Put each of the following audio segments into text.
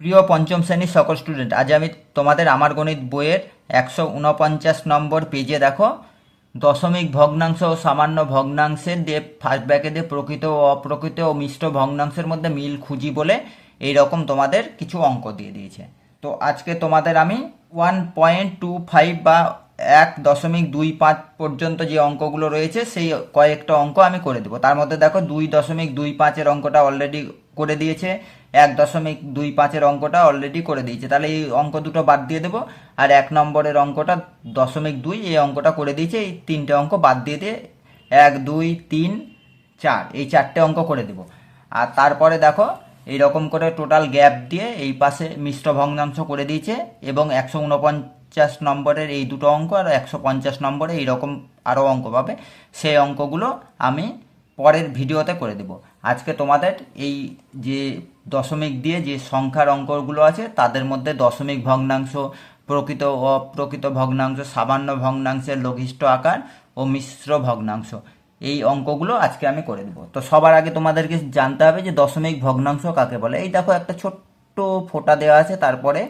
প্রিয় পঞ্চম শ্রেণির সকল স্টুডেন্ট আজ আমি তোমাদের আমার গণিত বইয়ের একশো উনপঞ্চাশ নম্বর পেজে দেখো। দশমিক ভগ্নাংশ ও সামান্য ভগ্নাংশের দিয়ে ফার্স্ট ব্যাকে দিয়ে প্রকৃত ও অপ্রকৃত ও মিশ্র ভগ্নাংশের মধ্যে মিল খুঁজি বলে এই রকম তোমাদের কিছু অঙ্ক দিয়ে দিয়েছে। তো আজকে তোমাদের আমি ওয়ান পয়েন্ট টু ফাইভ বা এক দশমিক দুই পাঁচ পর্যন্ত যে অঙ্কগুলো রয়েছে সেই কয়েকটা অঙ্ক আমি করে দেবো। তার মধ্যে দেখো দুই দশমিক দুই পাঁচের অঙ্কটা অলরেডি করে দিয়েছে। এক দশমিক দুই পাঁচের অঙ্কটা অলরেডি করে দিয়েছে। তাহলে এই অঙ্ক দুটো বাদ দিয়ে দেবো। আর এক নম্বরের অঙ্কটা দশমিক দুই, এই অঙ্কটা করে দিয়েছে। এই তিনটে অঙ্ক বাদ দিয়ে দিয়ে এক, দুই, তিন, চার, এই চারটে অঙ্ক করে দেবো। আর তারপরে দেখো, এইরকম করে টোটাল গ্যাপ দিয়ে এই পাশে মিশ্র ভগ্নাংশ করে দিয়েছে এবং একশো উনপঞ্চাশ নম্বরের এই দুটো অঙ্ক আর একশো পঞ্চাশ নম্বরে এইরকম আরও অঙ্ক পাবে। সেই অঙ্কগুলো আমি পরের ভিডিওতে করে দেব। আজকে তোমাদের এই যে দশমিক দিয়ে যে সংখ্যার অঙ্কগুলো আছে, তাদের মধ্যে দশমিক ভগ্নাংশ, প্রকৃত অপ্রকৃত ভগ্নাংশ, সামান্য ভগ্নাংশের লঘিষ্ঠ আকার ও মিশ্র ভগ্নাংশ। এই অঙ্কগুলো আজকে আমি করে দেবো। তো সবার আগে তোমাদেরকে জানতে হবে যে দশমিক ভগ্নাংশ কাকে বলে। এই দেখো একটা ছোট্ট ফোটা দেওয়া আছে, তারপরে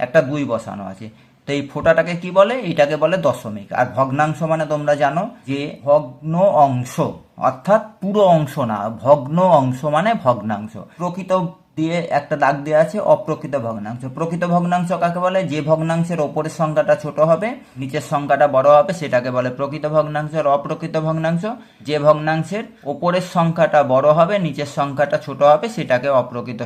একটা দুই বসানো আছে। তো এই ফোঁটাটাকে কি বলে? এটাকে বলে দশমিক। আর ভগ্নাংশ মানে তোমরা জানো যে ভগ্ন অংশ, অর্থাৎ পুরো অংশ না, ভগ্ন অংশ মানে ভগ্নাংশ। প্রকৃত দিয়ে একটা দাগ দেওয়া আছে, অপ্রকৃত ভগ্নাংশ। প্রকৃত ভগ্নাংশ কাকে বলে? যে ভগ্নাংশের ওপরের সংখ্যাটা ছোট হবে, নিচের সংখ্যাটা বড় হবে, সেটাকে বলে প্রকৃত ভগ্নাংশ আর অপ্রকৃত ভগ্নাংশ। যে ভগ্নাংশের ওপরের সংখ্যাটা বড় হবে, নিচের সংখ্যাটা ছোট হবে, সেটাকে অপ্রকৃত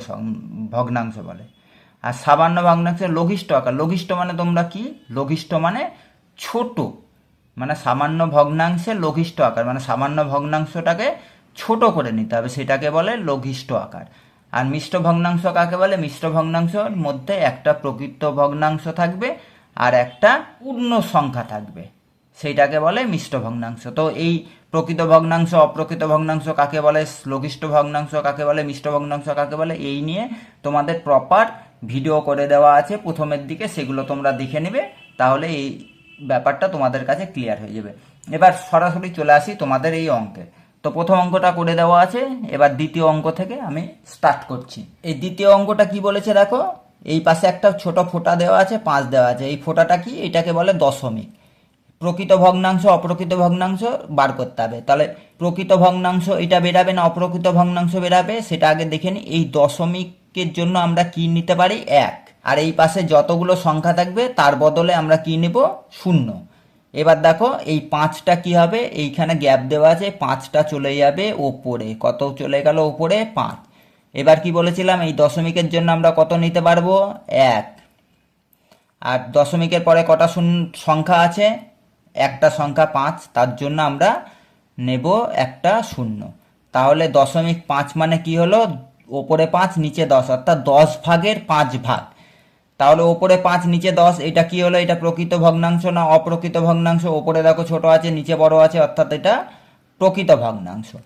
ভগ্নাংশ বলে। আর সামান্য ভগ্নাংশের লঘিষ্ঠ আকার। লঘিষ্ঠ মানে তোমরা কি? লঘিষ্ঠ মানে ছোট। মানে সামান্য ভগ্নাংশের লঘিষ্ঠ আকার। মানে সামান্য ভগ্নাংশটাকে ছোট করে নিতে হবে। সেটাকে বলে লঘিষ্ঠ আকার। আর মিশ্র ভগ্নাংশ কাকে বলে? মিশ্র ভগ্নাংশের মধ্যে একটা প্রকৃত ভগ্নাংশ থাকবে আর একটা পূর্ণ সংখ্যা থাকবে। সেইটাকে বলে মিশ্র ভগ্নাংশ। তো এই প্রকৃত ভগ্নাংশ, অপ্রকৃত ভগ্নাংশ কাকে বলে? লঘিষ্ঠ ভগ্নাংশ কাকে বলে? মিষ্ট ভগ্নাংশ কাকে বলে? এই নিয়ে তোমাদের প্রপার ভিডিও করে দেওয়া আছে, প্রথমের দিকে সেগুলো তোমরা দেখে নেবে, তাহলে এই ব্যাপারটা তোমাদের কাছে ক্লিয়ার হয়ে যাবে। এবার সরাসরি চলে আসি তোমাদের এই অঙ্কে। তো প্রথম অঙ্কটা করে দেওয়া আছে, এবার দ্বিতীয় অঙ্ক থেকে আমি স্টার্ট করছি। এই দ্বিতীয় অঙ্কটা কি বলেছে দেখো? এই পাশে একটা ছোট ফোঁটা দেওয়া আছে, পাঁচ দেওয়া আছে। এই ফোঁটাটা কি? এটাকে বলে দশমিক। প্রকৃত ভগ্নাংশ, অপ্রকৃত ভগ্নাংশ বার করতে হবে। তাহলে প্রকৃত ভগ্নাংশ এটা বেরাবে না, অপ্রকৃত ভগ্নাংশ বেরাবে, সেটা আগে দেখে নিই এই দশমিকের জন্য আমরা কি নিতে পারি? এক। আর এই পাশে যতগুলো সংখ্যা থাকবে, তার বদলে আমরা কি নেব? শূন্য। এবার দেখো, এই পাঁচটা কি হবে? এইখানে গ্যাপ দেওয়া আছে, পাঁচটা চলে যাবে ওপরে। কত চলে গেল ওপরে? পাঁচ। এবার কি বলেছিলাম? এই দশমিকের জন্য আমরা কত নিতে পারব? এক। আর দশমিকের পরে কটা সংখ্যা আছে? একটা সংখ্যা পাঁচ, তার জন্য আমরা নেব একটা শূন্য। তাহলে দশমিক পাঁচ মানে কি হলো? ওপরে পাঁচ, নিচে দশ, অর্থাৎ দশ ভাগের পাঁচ ভাগ। তাহলে ওপরে পাঁচ, নিচে দশ, এটা কি হলো? এটা প্রকৃত ভগ্নাংশ না অপ্রকৃত ভগ্নাংশ? ওপরে দেখো ছোট আছে, নিচে বড় আছে, অর্থাৎ এটা প্রকৃত ভগ্নাংশ।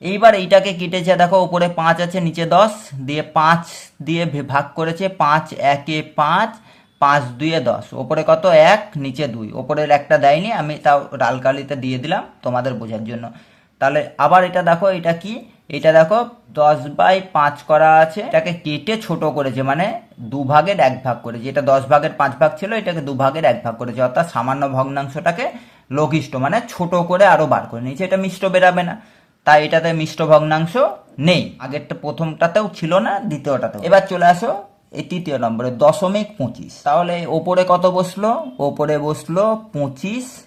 এইবার এইটাকে কেটেছে, দেখো উপরে পাঁচ আছে, নিচে দশ, দিয়ে পাঁচ দিয়ে ভাগ করেছে, পাঁচ, একে পাঁচ পাঁচ দুয়ে দশ। ওপরে কত? এক, নিচে দুই। ওপরের একটা দেয়নি, আমি তাও ডালকালিতে দিয়ে দিলাম তোমাদের বোঝার জন্য। তাহলে আবার এটা দেখো, এটা কি? এটা দেখো, দশ বাই পাঁচ করা আছে। এটাকে কেটে ছোট করেছে মানে দু ভাগের এক ভাগ করেছে। এটা দশ ভাগের পাঁচ ভাগ ছিল, এটাকে দু ভাগের এক ভাগ করেছে। অর্থাৎ সামান্য ভগ্নাংশটাকে লঘিষ্ঠ মানে ছোট করে আরও বার করে নিয়েছে। এটা মিশ্র বেরাবে না। তাই এটাতে মিশ্র ভগ্নাংশ নেই। আগেরটা প্রথমটাতেও ছিল না, দ্বিতীয়টাতেও। এবার চলে আসো এই তৃতীয় নম্বরে, দশমিক পঁচিশ। তাহলে ওপরে কত বসল? ওপরে বসল পঁচিশ।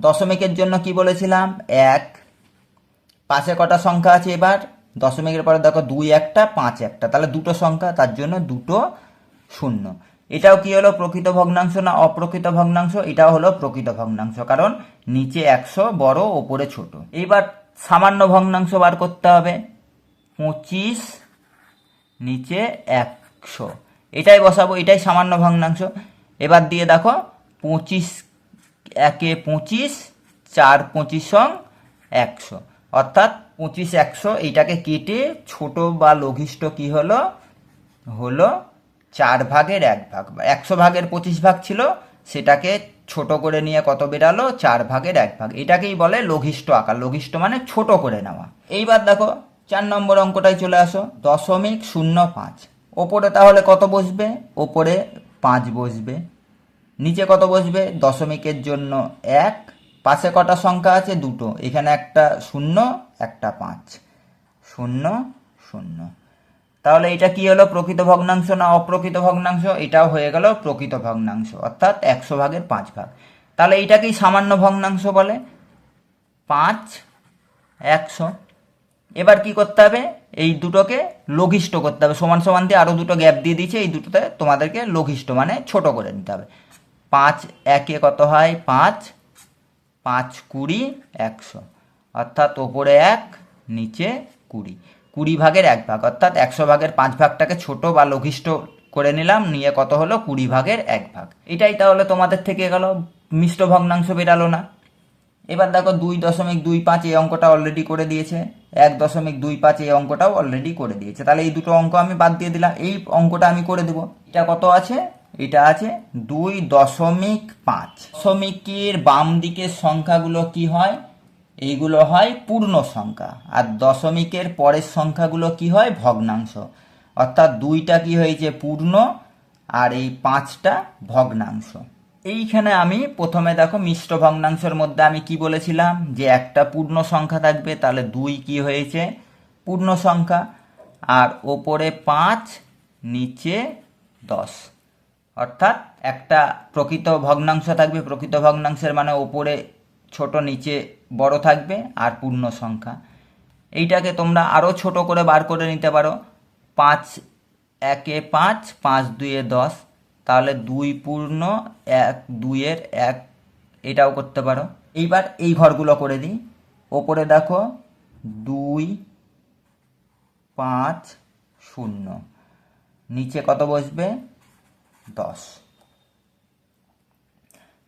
দশমিকের জন্য কি বলেছিলাম? এক। পাশে কটা সংখ্যা আছে এবার? দশমিকের পরে দেখো দুই একটা, পাঁচ একটা। তাহলে দুটো সংখ্যা, তার জন্য দুটো শূন্য। এটাও কি হলো প্রকৃত ভগ্নাংশ না অপ্রকৃত ভগ্নাংশ? এটাও হলো প্রকৃত ভগ্নাংশ, কারণ নিচে একশো, বড়, ওপরে ছোট। এইবার সামান্য ভগ্নাংশ বার করতে হবে। পঁচিশ, নিচে একশো। এটাই বসাবো, এটাই সামান্য ভগ্নাংশ। এবার দিয়ে দেখো, পঁচিশ, একে পঁচিশ, চার পঁচিশ সং একশো। অর্থাৎ পঁচিশ একশো, এইটাকে কেটে ছোট বা লঘিষ্ঠ কি হলো? হলো চার ভাগের এক ভাগ একশো ভাগের পঁচিশ ভাগ ছিল, সেটাকে ছোট করে নিয়ে কত বেরালো? চার ভাগের এক ভাগ। এটাকেই বলে লঘিষ্ঠ আকার। লঘিষ্ঠ মানে ছোট করে নেওয়া। এইবার দেখো, চার নম্বর অঙ্কটায় চলে আসো। দশমিক শূন্য পাঁচ। ওপরে তাহলে কত বসবে? ওপরে পাঁচ বসবে। নিচে কত বসবে? দশমিকের জন্য এক। পাশে কটা সংখ্যা আছে? দুটো। এখানে একটা শূন্য, একটা পাঁচ। শূন্য শূন্য। তাহলে এটা কি হলো? প্রকৃত ভগ্নাংশ না অপ্রকৃত ভগ্নাংশ? এটাও হয়ে গেল প্রকৃত ভগ্নাংশ। অর্থাৎ একশো ভাগের পাঁচ ভাগ। তাহলে এইটাকেই সামান্য ভগ্নাংশ বলে। পাঁচ, একশো। এবার কি করতে হবে? এই দুটোকে লঘিষ্ঠ করতে হবে। সমান সমান দিয়ে আরও দুটো গ্যাপ দিয়ে দিয়েছে। এই দুটোতে তোমাদেরকে লঘিষ্ঠ মানে ছোট করে নিতে হবে। পাঁচ, একে কত হয়? পাঁচ। পাঁচ কুড়ি একশো। অর্থাৎ ওপরে এক, নিচে কুড়ি। কুড়ি ভাগের এক ভাগ, অর্থাৎ একশো ভাগের পাঁচ ভাগটাকে ছোট বা লঘিষ্ঠ করে নিলাম, নিয়ে কত হলো? কুড়ি ভাগের এক ভাগ। এটাই তাহলে তোমাদের থেকে গেল মিশ্র ভগ্নাংশ বেরালো না। এবার দেখো দুই দশমিক দুই পাঁচ এই অঙ্কটা অলরেডি করে দিয়েছে। এক দশমিক দুই পাঁচ এই অঙ্কটাও অলরেডি করে দিয়েছে। তাহলে এই দুটো অঙ্ক আমি বাদ দিয়ে দিলাম, এই অঙ্কটা আমি করে দেবো। এটা কত আছে? এটা আছে দুই দশমিক পাঁচ। দশমিকের বাম দিকের সংখ্যাগুলো কি হয়? এইগুলো হয় পূর্ণ সংখ্যা। আর দশমিকের পরের সংখ্যাগুলো কি হয়? ভগ্নাংশ। অর্থাৎ দুইটা কি হয়েছে? পূর্ণ। আর এই পাঁচটা ভগ্নাংশ। এইখানে আমি প্রথমে দেখো মিশ্র ভগ্নাংশের মধ্যে আমি কি বলেছিলাম? যে একটা পূর্ণ সংখ্যা থাকবে, তাহলে দুই কি হয়েছে? পূর্ণ সংখ্যা। আর ওপরে পাঁচ, নিচে দশ। অর্থাৎ একটা প্রকৃত ভগ্নাংশ থাকবে। প্রকৃত ভগ্নাংশের মানে ওপরে ছোট, নিচে বড় থাকবে আর পূর্ণ সংখ্যা। এইটাকে তোমরা আরও ছোট করে বার করে নিতে পারো। পাঁচ একে পাঁচ পাঁচ দুয়ে দশ। তাহলে দুই পূর্ণ, এক দুইয়ের এক, এটাও করতে পারো। এইবার এই ঘরগুলো করে দিই। ওপরে দেখো, দুই, পাঁচ, শূন্য। নিচে কত বসবে? দশ।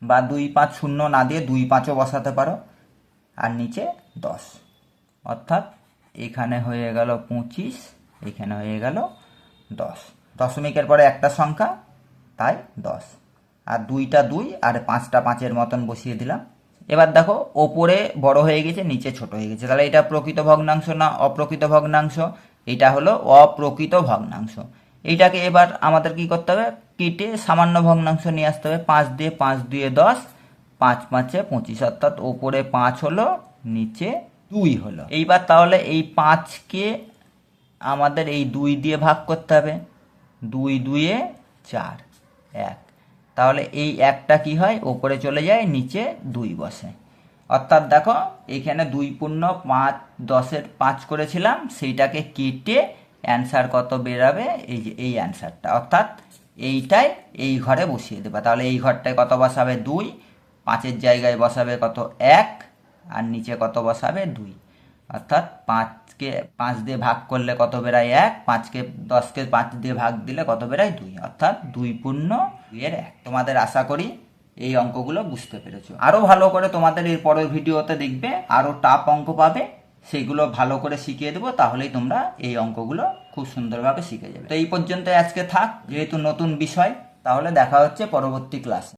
বা দুই পাঁচ শূন্য না দিয়ে দুই পাঁচও বসাতে পারো। আর নিচে দশ। অর্থাৎ এখানে হয়ে গেল পঁচিশ, এখানে হয়ে গেল দশ। দশমিকের পরে একটা সংখ্যা, তাই দশ। আর দুইটা দুই আর পাঁচটা পাঁচের মতন বসিয়ে দিলাম। এবার দেখো, ওপরে বড় হয়ে গেছে, নিচে ছোট হয়ে গেছে। তাহলে এটা প্রকৃত ভগ্নাংশ না অপ্রকৃত ভগ্নাংশ? এটা হলো অপ্রকৃত ভগ্নাংশ। এইটাকে এবার আমাদের কি করতে হবে? কেটে সামান্য ভগ্নাংশ নিয়ে আসতে হবে। পাঁচ দিয়ে পাঁচ, দুয়ে দশ, পাঁচ পাঁচে পঁচিশ, অর্থাৎ ওপরে পাঁচ হলো, নিচে দুই হলো। এইবার তাহলে এই পাঁচকে আমাদের এই দুই দিয়ে ভাগ করতে হবে। দুই, দুয়ে চার, এক। তাহলে এই একটা কি হয়? ওপরে চলে যায়, নিচে দুই বসে। অর্থাৎ দেখো, এখানে দুই পূর্ণ পাঁচ, দশের পাঁচ করেছিলাম, সেইটাকে কেটে অ্যান্সার কত বেরাবে? এই যে, এই অ্যান্সারটা অর্থাৎ এইটাই এই ঘরে বসিয়ে দেবা। তাহলে এই ঘরটায় কত বসাবে? দুই। পাঁচের জায়গায় বসাবে কত? এক। আর নিচে কত বসাবে? দুই। অর্থাৎ পাঁচকে, পাঁচ দিয়ে ভাগ করলে কত বেরায়? এক। পাঁচকে, দশকে পাঁচ দিয়ে ভাগ দিলে কত বেরায়? দুই। অর্থাৎ দুই পূর্ণ দুইয়ের এক। তোমাদের আশা করি এই অঙ্কগুলো বুঝতে পেরেছ। আরও ভালো করে তোমাদের এর পরের ভিডিওতে দেখবে। আরও টাপ অঙ্ক পাবে। সেগুলো ভালো করে শিখিয়ে দেবো, তাহলেই তোমরা এই অঙ্কগুলো খুব সুন্দরভাবে শিখে যাবে। তো এই পর্যন্ত আজকে থাক, যেহেতু নতুন বিষয়, তাহলে দেখা হচ্ছে পরবর্তী ক্লাসে